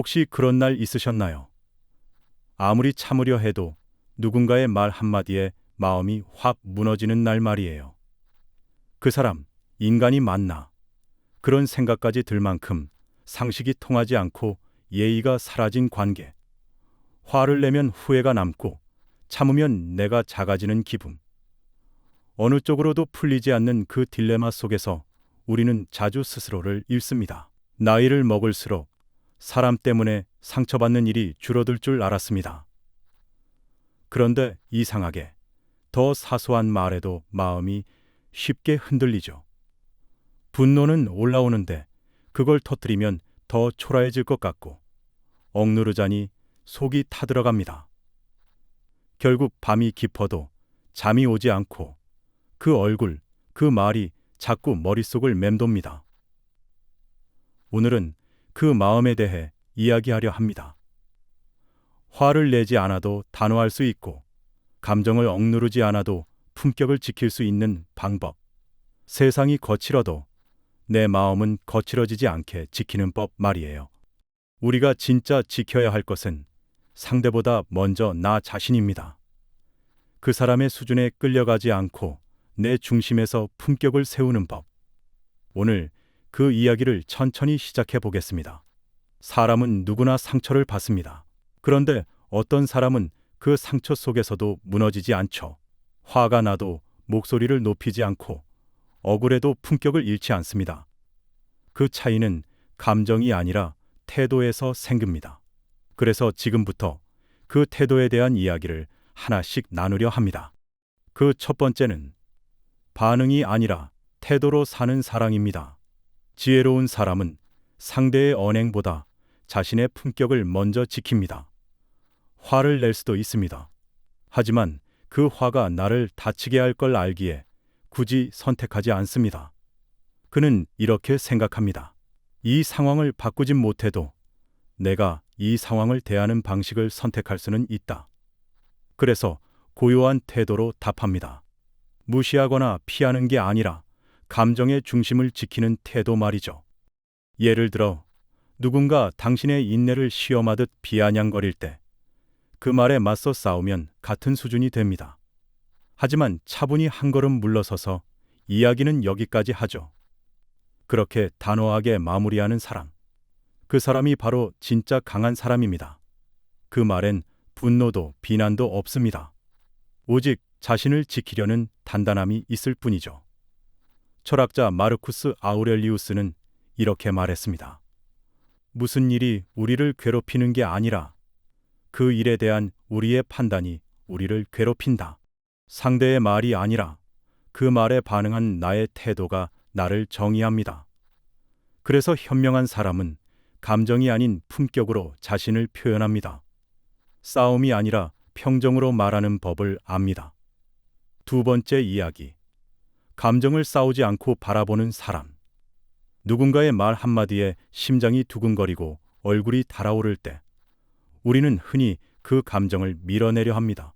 혹시 그런 날 있으셨나요? 아무리 참으려 해도 누군가의 말 한마디에 마음이 확 무너지는 날 말이에요. 그 사람, 인간이 맞나? 그런 생각까지 들 만큼 상식이 통하지 않고 예의가 사라진 관계. 화를 내면 후회가 남고 참으면 내가 작아지는 기분. 어느 쪽으로도 풀리지 않는 그 딜레마 속에서 우리는 자주 스스로를 잃습니다. 나이를 먹을수록 사람 때문에 상처받는 일이 줄어들 줄 알았습니다. 그런데 이상하게 더 사소한 말에도 마음이 쉽게 흔들리죠. 분노는 올라오는데 그걸 터뜨리면 더 초라해질 것 같고 억누르자니 속이 타들어갑니다. 결국 밤이 깊어도 잠이 오지 않고 그 얼굴, 그 말이 자꾸 머릿속을 맴돕니다. 오늘은 그 마음에 대해 이야기하려 합니다. 화를 내지 않아도 단호할 수 있고, 감정을 억누르지 않아도 품격을 지킬 수 있는 방법. 세상이 거칠어도 내 마음은 거칠어지지 않게 지키는 법 말이에요. 우리가 진짜 지켜야 할 것은 상대보다 먼저 나 자신입니다. 그 사람의 수준에 끌려가지 않고 내 중심에서 품격을 세우는 법. 오늘 그 이야기를 천천히 시작해 보겠습니다. 사람은 누구나 상처를 받습니다. 그런데 어떤 사람은 그 상처 속에서도 무너지지 않죠. 화가 나도 목소리를 높이지 않고 억울해도 품격을 잃지 않습니다. 그 차이는 감정이 아니라 태도에서 생깁니다. 그래서 지금부터 그 태도에 대한 이야기를 하나씩 나누려 합니다. 그 첫 번째는 반응이 아니라 태도로 사는 사랑입니다. 지혜로운 사람은 상대의 언행보다 자신의 품격을 먼저 지킵니다. 화를 낼 수도 있습니다. 하지만 그 화가 나를 다치게 할 걸 알기에 굳이 선택하지 않습니다. 그는 이렇게 생각합니다. 이 상황을 바꾸진 못해도 내가 이 상황을 대하는 방식을 선택할 수는 있다. 그래서 고요한 태도로 답합니다. 무시하거나 피하는 게 아니라 감정의 중심을 지키는 태도 말이죠. 예를 들어, 누군가 당신의 인내를 시험하듯 비아냥거릴 때, 그 말에 맞서 싸우면 같은 수준이 됩니다. 하지만 차분히 한 걸음 물러서서 이야기는 여기까지 하죠. 그렇게 단호하게 마무리하는 사람. 그 사람이 바로 진짜 강한 사람입니다. 그 말엔 분노도 비난도 없습니다. 오직 자신을 지키려는 단단함이 있을 뿐이죠. 철학자 마르쿠스 아우렐리우스는 이렇게 말했습니다. 무슨 일이 우리를 괴롭히는 게 아니라 그 일에 대한 우리의 판단이 우리를 괴롭힌다. 상대의 말이 아니라 그 말에 반응한 나의 태도가 나를 정의합니다. 그래서 현명한 사람은 감정이 아닌 품격으로 자신을 표현합니다. 싸움이 아니라 평정으로 말하는 법을 압니다. 두 번째 이야기. 감정을 싸우지 않고 바라보는 사람. 누군가의 말 한마디에 심장이 두근거리고 얼굴이 달아오를 때 우리는 흔히 그 감정을 밀어내려 합니다.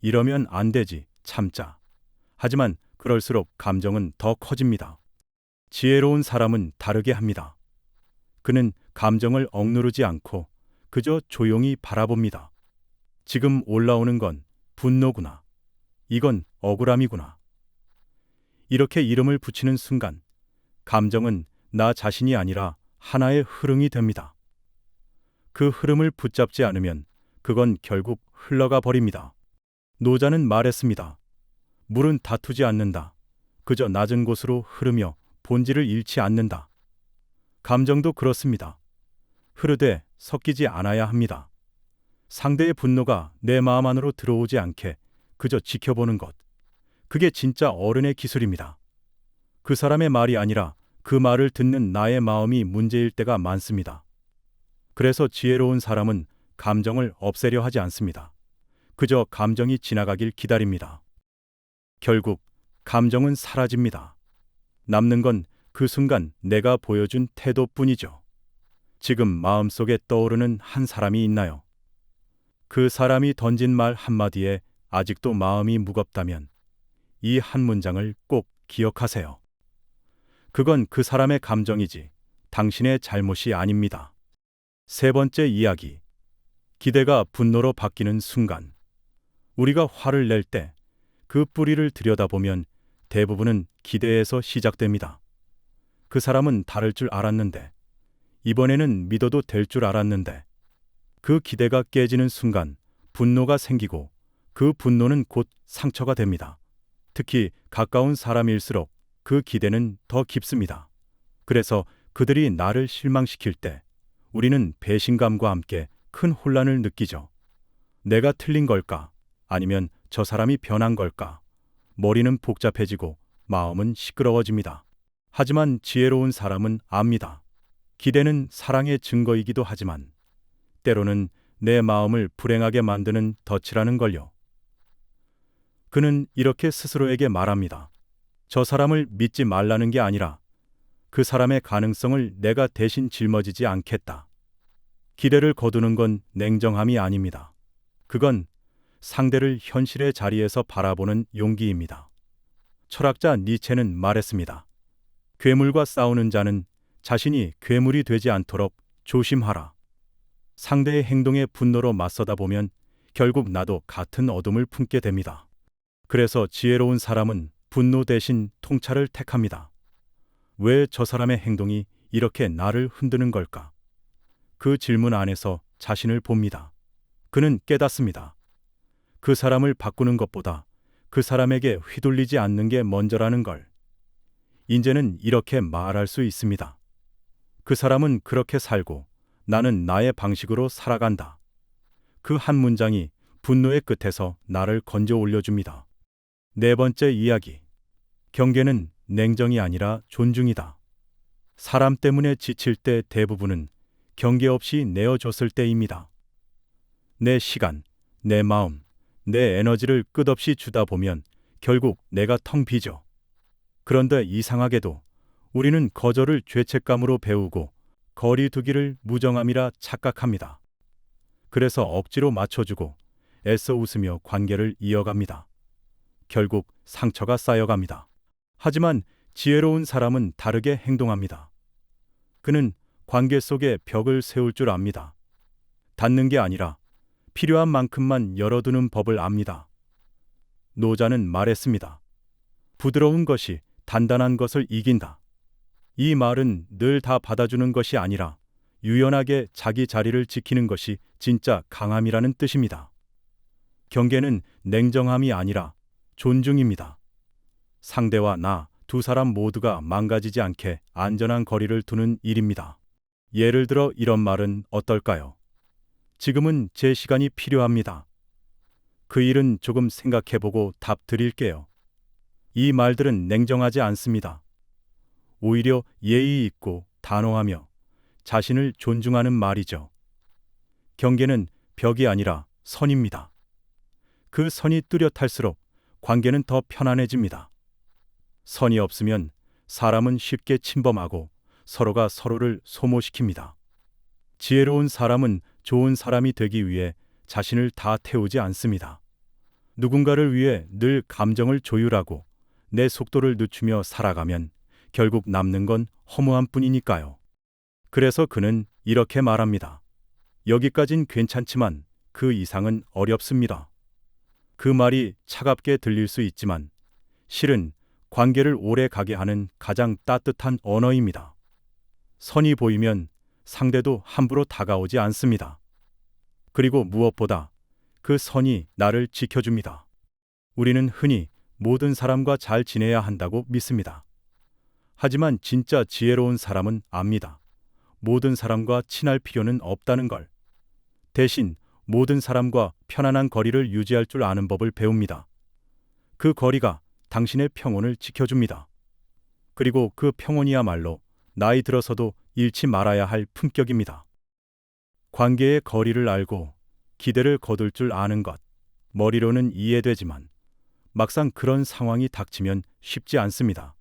이러면 안 되지, 참자. 하지만 그럴수록 감정은 더 커집니다. 지혜로운 사람은 다르게 합니다. 그는 감정을 억누르지 않고 그저 조용히 바라봅니다. 지금 올라오는 건 분노구나. 이건 억울함이구나. 이렇게 이름을 붙이는 순간, 감정은 나 자신이 아니라 하나의 흐름이 됩니다. 그 흐름을 붙잡지 않으면 그건 결국 흘러가 버립니다. 노자는 말했습니다. 물은 다투지 않는다. 그저 낮은 곳으로 흐르며 본질을 잃지 않는다. 감정도 그렇습니다. 흐르되 섞이지 않아야 합니다. 상대의 분노가 내 마음 안으로 들어오지 않게 그저 지켜보는 것. 그게 진짜 어른의 기술입니다. 그 사람의 말이 아니라 그 말을 듣는 나의 마음이 문제일 때가 많습니다. 그래서 지혜로운 사람은 감정을 없애려 하지 않습니다. 그저 감정이 지나가길 기다립니다. 결국 감정은 사라집니다. 남는 건 그 순간 내가 보여준 태도뿐이죠. 지금 마음속에 떠오르는 한 사람이 있나요? 그 사람이 던진 말 한마디에 아직도 마음이 무겁다면 이 한 문장을 꼭 기억하세요. 그건 그 사람의 감정이지 당신의 잘못이 아닙니다. 세 번째 이야기. 기대가 분노로 바뀌는 순간. 우리가 화를 낼 때 그 뿌리를 들여다보면 대부분은 기대에서 시작됩니다. 그 사람은 다를 줄 알았는데, 이번에는 믿어도 될 줄 알았는데, 그 기대가 깨지는 순간 분노가 생기고 그 분노는 곧 상처가 됩니다. 특히 가까운 사람일수록 그 기대는 더 깊습니다. 그래서 그들이 나를 실망시킬 때 우리는 배신감과 함께 큰 혼란을 느끼죠. 내가 틀린 걸까? 아니면 저 사람이 변한 걸까? 머리는 복잡해지고 마음은 시끄러워집니다. 하지만 지혜로운 사람은 압니다. 기대는 사랑의 증거이기도 하지만 때로는 내 마음을 불행하게 만드는 덫이라는 걸요. 그는 이렇게 스스로에게 말합니다. 저 사람을 믿지 말라는 게 아니라 그 사람의 가능성을 내가 대신 짊어지지 않겠다. 기대를 거두는 건 냉정함이 아닙니다. 그건 상대를 현실의 자리에서 바라보는 용기입니다. 철학자 니체는 말했습니다. 괴물과 싸우는 자는 자신이 괴물이 되지 않도록 조심하라. 상대의 행동에 분노로 맞서다 보면 결국 나도 같은 어둠을 품게 됩니다. 그래서 지혜로운 사람은 분노 대신 통찰을 택합니다. 왜 저 사람의 행동이 이렇게 나를 흔드는 걸까? 그 질문 안에서 자신을 봅니다. 그는 깨닫습니다. 그 사람을 바꾸는 것보다 그 사람에게 휘둘리지 않는 게 먼저라는 걸. 이제는 이렇게 말할 수 있습니다. 그 사람은 그렇게 살고 나는 나의 방식으로 살아간다. 그 한 문장이 분노의 끝에서 나를 건져 올려줍니다. 네 번째 이야기. 경계는 냉정이 아니라 존중이다. 사람 때문에 지칠 때 대부분은 경계 없이 내어줬을 때입니다. 내 시간, 내 마음, 내 에너지를 끝없이 주다 보면 결국 내가 텅 비죠. 그런데 이상하게도 우리는 거절을 죄책감으로 배우고 거리 두기를 무정함이라 착각합니다. 그래서 억지로 맞춰주고 애써 웃으며 관계를 이어갑니다. 결국 상처가 쌓여갑니다. 하지만 지혜로운 사람은 다르게 행동합니다. 그는 관계 속에 벽을 세울 줄 압니다. 닫는 게 아니라 필요한 만큼만 열어두는 법을 압니다. 노자는 말했습니다. 부드러운 것이 단단한 것을 이긴다. 이 말은 늘 다 받아주는 것이 아니라 유연하게 자기 자리를 지키는 것이 진짜 강함이라는 뜻입니다. 경계는 냉정함이 아니라 존중입니다. 상대와 나, 두 사람 모두가 망가지지 않게 안전한 거리를 두는 일입니다. 예를 들어 이런 말은 어떨까요? 지금은 제 시간이 필요합니다. 그 일은 조금 생각해보고 답 드릴게요. 이 말들은 냉정하지 않습니다. 오히려 예의 있고 단호하며 자신을 존중하는 말이죠. 경계는 벽이 아니라 선입니다. 그 선이 뚜렷할수록 관계는 더 편안해집니다. 선이 없으면 사람은 쉽게 침범하고 서로가 서로를 소모시킵니다. 지혜로운 사람은 좋은 사람이 되기 위해 자신을 다 태우지 않습니다. 누군가를 위해 늘 감정을 조율하고 내 속도를 늦추며 살아가면 결국 남는 건 허무함 뿐이니까요. 그래서 그는 이렇게 말합니다. 여기까진 괜찮지만 그 이상은 어렵습니다. 그 말이 차갑게 들릴 수 있지만 실은 관계를 오래 가게 하는 가장 따뜻한 언어입니다. 선이 보이면 상대도 함부로 다가오지 않습니다. 그리고 무엇보다 그 선이 나를 지켜줍니다. 우리는 흔히 모든 사람과 잘 지내야 한다고 믿습니다. 하지만 진짜 지혜로운 사람은 압니다. 모든 사람과 친할 필요는 없다는 걸. 대신 모든 사람과 편안한 거리를 유지할 줄 아는 법을 배웁니다. 그 거리가 당신의 평온을 지켜줍니다. 그리고 그 평온이야말로 나이 들어서도 잃지 말아야 할 품격입니다. 관계의 거리를 알고 기대를 거둘 줄 아는 것. 머리로는 이해되지만 막상 그런 상황이 닥치면 쉽지 않습니다.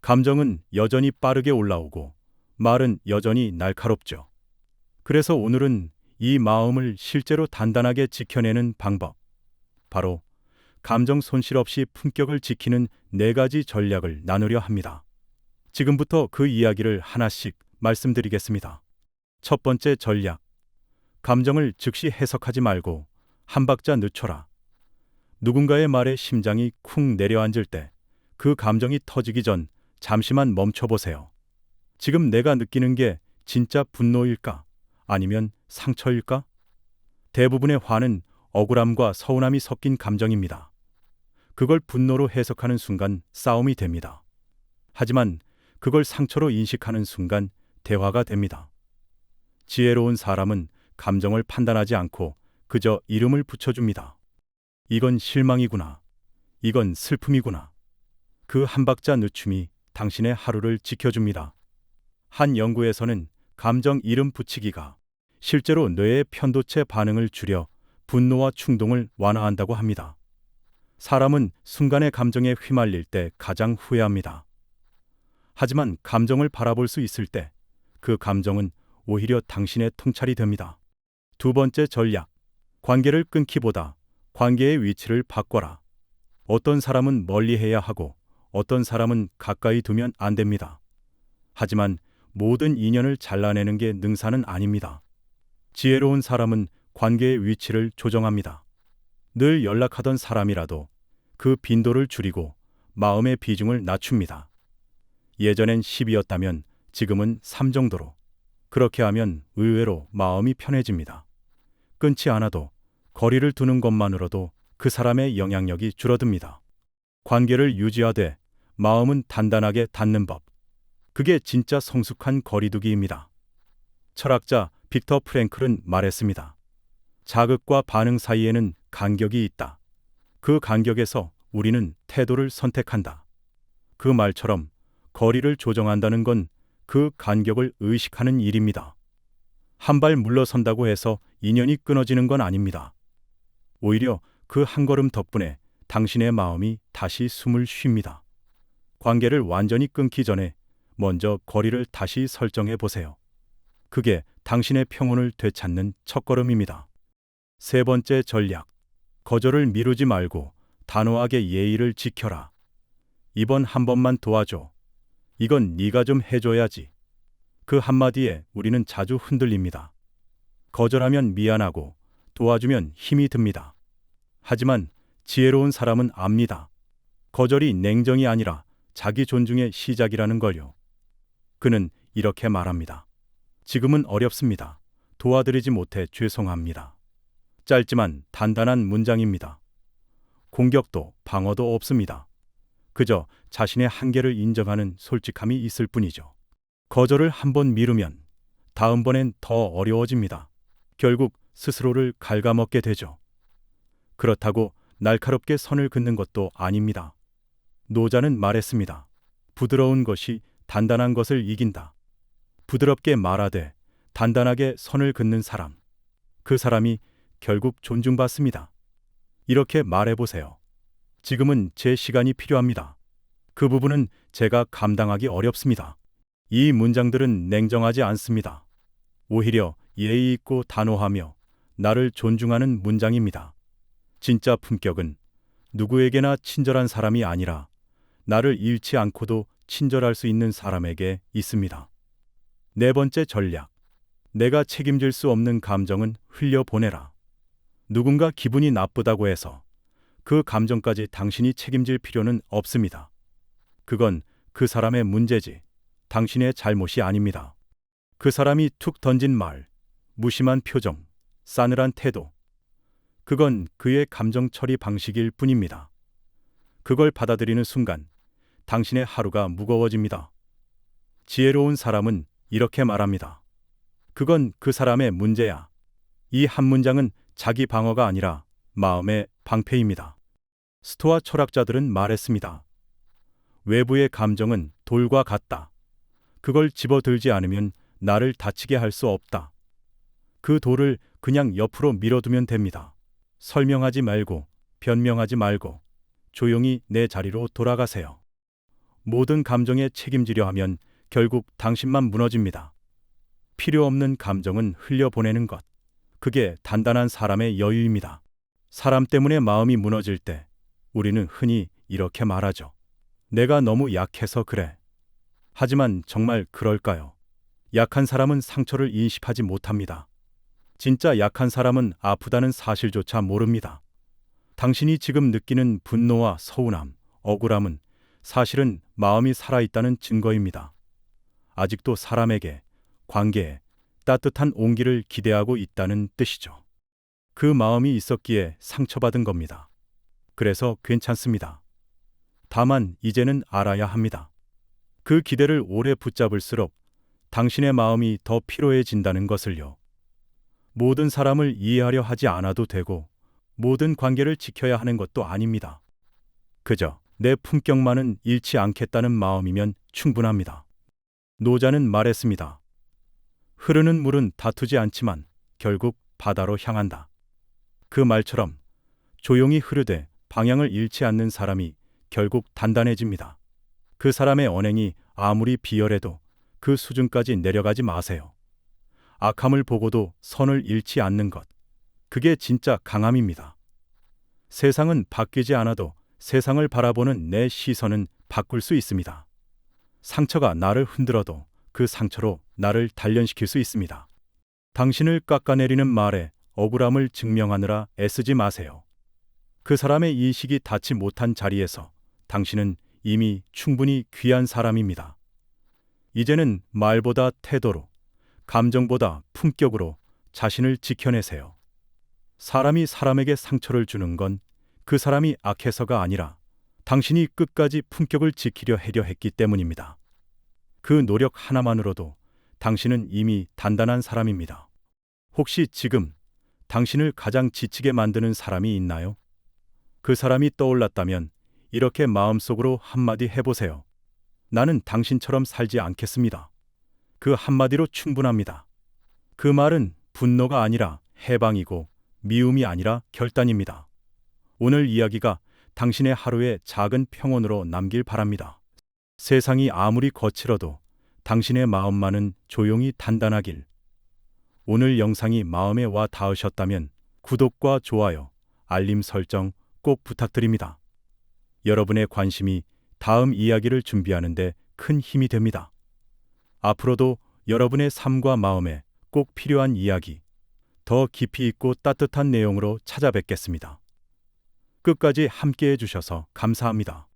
감정은 여전히 빠르게 올라오고 말은 여전히 날카롭죠. 그래서 오늘은 이 마음을 실제로 단단하게 지켜내는 방법. 바로 감정 손실 없이 품격을 지키는 네 가지 전략을 나누려 합니다. 지금부터 그 이야기를 하나씩 말씀드리겠습니다. 첫 번째 전략. 감정을 즉시 해석하지 말고 한 박자 늦춰라. 누군가의 말에 심장이 쿵 내려앉을 때 그 감정이 터지기 전 잠시만 멈춰보세요. 지금 내가 느끼는 게 진짜 분노일까? 아니면 상처일까? 대부분의 화는 억울함과 서운함이 섞인 감정입니다. 그걸 분노로 해석하는 순간 싸움이 됩니다. 하지만 그걸 상처로 인식하는 순간 대화가 됩니다. 지혜로운 사람은 감정을 판단하지 않고 그저 이름을 붙여줍니다. 이건 실망이구나. 이건 슬픔이구나. 그 한 박자 늦춤이 당신의 하루를 지켜줍니다. 한 연구에서는 감정 이름 붙이기가 실제로 뇌의 편도체 반응을 줄여 분노와 충동을 완화한다고 합니다. 사람은 순간의 감정에 휘말릴 때 가장 후회합니다. 하지만 감정을 바라볼 수 있을 때 그 감정은 오히려 당신의 통찰이 됩니다. 두 번째 전략. 관계를 끊기보다 관계의 위치를 바꿔라. 어떤 사람은 멀리 해야 하고 어떤 사람은 가까이 두면 안 됩니다. 하지만 모든 인연을 잘라내는 게 능사는 아닙니다. 지혜로운 사람은 관계의 위치를 조정합니다. 늘 연락하던 사람이라도 그 빈도를 줄이고 마음의 비중을 낮춥니다. 예전엔 10이었다면 지금은 3 정도로. 그렇게 하면 의외로 마음이 편해집니다. 끊지 않아도 거리를 두는 것만으로도 그 사람의 영향력이 줄어듭니다. 관계를 유지하되 마음은 단단하게 닿는 법. 그게 진짜 성숙한 거리두기입니다. 철학자 빅터 프랭클은 말했습니다. 자극과 반응 사이에는 간격이 있다. 그 간격에서 우리는 태도를 선택한다. 그 말처럼 거리를 조정한다는 건 그 간격을 의식하는 일입니다. 한 발 물러선다고 해서 인연이 끊어지는 건 아닙니다. 오히려 그 한 걸음 덕분에 당신의 마음이 다시 숨을 쉽니다. 관계를 완전히 끊기 전에 먼저 거리를 다시 설정해 보세요. 그게 당신의 평온을 되찾는 첫걸음입니다. 세 번째 전략. 거절을 미루지 말고 단호하게 예의를 지켜라. 이번 한 번만 도와줘. 이건 네가 좀 해줘야지. 그 한마디에 우리는 자주 흔들립니다. 거절하면 미안하고 도와주면 힘이 듭니다. 하지만 지혜로운 사람은 압니다. 거절이 냉정이 아니라 자기 존중의 시작이라는 걸요. 그는 이렇게 말합니다. 지금은 어렵습니다. 도와드리지 못해 죄송합니다. 짧지만 단단한 문장입니다. 공격도 방어도 없습니다. 그저 자신의 한계를 인정하는 솔직함이 있을 뿐이죠. 거절을 한 번 미루면 다음번엔 더 어려워집니다. 결국 스스로를 갉아먹게 되죠. 그렇다고 날카롭게 선을 긋는 것도 아닙니다. 노자는 말했습니다. 부드러운 것이 단단한 것을 이긴다. 부드럽게 말하되 단단하게 선을 긋는 사람. 그 사람이 결국 존중받습니다. 이렇게 말해보세요. 지금은 제 시간이 필요합니다. 그 부분은 제가 감당하기 어렵습니다. 이 문장들은 냉정하지 않습니다. 오히려 예의 있고 단호하며 나를 존중하는 문장입니다. 진짜 품격은 누구에게나 친절한 사람이 아니라 나를 잃지 않고도 친절할 수 있는 사람에게 있습니다. 네 번째 전략. 내가 책임질 수 없는 감정은 흘려보내라. 누군가 기분이 나쁘다고 해서 그 감정까지 당신이 책임질 필요는 없습니다. 그건 그 사람의 문제지 당신의 잘못이 아닙니다. 그 사람이 툭 던진 말, 무심한 표정, 싸늘한 태도. 그건 그의 감정 처리 방식일 뿐입니다. 그걸 받아들이는 순간 당신의 하루가 무거워집니다. 지혜로운 사람은 이렇게 말합니다. 그건 그 사람의 문제야. 이 한 문장은 자기 방어가 아니라 마음의 방패입니다. 스토아 철학자들은 말했습니다. 외부의 감정은 돌과 같다. 그걸 집어들지 않으면 나를 다치게 할 수 없다. 그 돌을 그냥 옆으로 밀어두면 됩니다. 설명하지 말고, 변명하지 말고, 조용히 내 자리로 돌아가세요. 모든 감정에 책임지려 하면 결국 당신만 무너집니다. 필요 없는 감정은 흘려보내는 것. 그게 단단한 사람의 여유입니다. 사람 때문에 마음이 무너질 때 우리는 흔히 이렇게 말하죠. 내가 너무 약해서 그래. 하지만 정말 그럴까요? 약한 사람은 상처를 인식하지 못합니다. 진짜 약한 사람은 아프다는 사실조차 모릅니다. 당신이 지금 느끼는 분노와 서운함, 억울함은 사실은 마음이 살아있다는 증거입니다. 아직도 사람에게, 관계에 따뜻한 온기를 기대하고 있다는 뜻이죠. 그 마음이 있었기에 상처받은 겁니다. 그래서 괜찮습니다. 다만 이제는 알아야 합니다. 그 기대를 오래 붙잡을수록 당신의 마음이 더 피로해진다는 것을요. 모든 사람을 이해하려 하지 않아도 되고 모든 관계를 지켜야 하는 것도 아닙니다. 그저 내 품격만은 잃지 않겠다는 마음이면 충분합니다. 노자는 말했습니다. 흐르는 물은 다투지 않지만 결국 바다로 향한다. 그 말처럼 조용히 흐르되 방향을 잃지 않는 사람이 결국 단단해집니다. 그 사람의 언행이 아무리 비열해도 그 수준까지 내려가지 마세요. 악함을 보고도 선을 잃지 않는 것. 그게 진짜 강함입니다. 세상은 바뀌지 않아도 세상을 바라보는 내 시선은 바꿀 수 있습니다. 상처가 나를 흔들어도 그 상처로 나를 단련시킬 수 있습니다. 당신을 깎아내리는 말에 억울함을 증명하느라 애쓰지 마세요. 그 사람의 이식이 닿지 못한 자리에서 당신은 이미 충분히 귀한 사람입니다. 이제는 말보다 태도로, 감정보다 품격으로 자신을 지켜내세요. 사람이 사람에게 상처를 주는 건 그 사람이 악해서가 아니라 당신이 끝까지 품격을 지키려 해려 했기 때문입니다. 그 노력 하나만으로도 당신은 이미 단단한 사람입니다. 혹시 지금 당신을 가장 지치게 만드는 사람이 있나요? 그 사람이 떠올랐다면 이렇게 마음속으로 한마디 해보세요. 나는 당신처럼 살지 않겠습니다. 그 한마디로 충분합니다. 그 말은 분노가 아니라 해방이고 미움이 아니라 결단입니다. 오늘 이야기가 당신의 하루에 작은 평온으로 남길 바랍니다. 세상이 아무리 거칠어도 당신의 마음만은 조용히 단단하길. 오늘 영상이 마음에 와 닿으셨다면 구독과 좋아요, 알림 설정 꼭 부탁드립니다. 여러분의 관심이 다음 이야기를 준비하는데 큰 힘이 됩니다. 앞으로도 여러분의 삶과 마음에 꼭 필요한 이야기, 더 깊이 있고 따뜻한 내용으로 찾아뵙겠습니다. 끝까지 함께 해주셔서 감사합니다.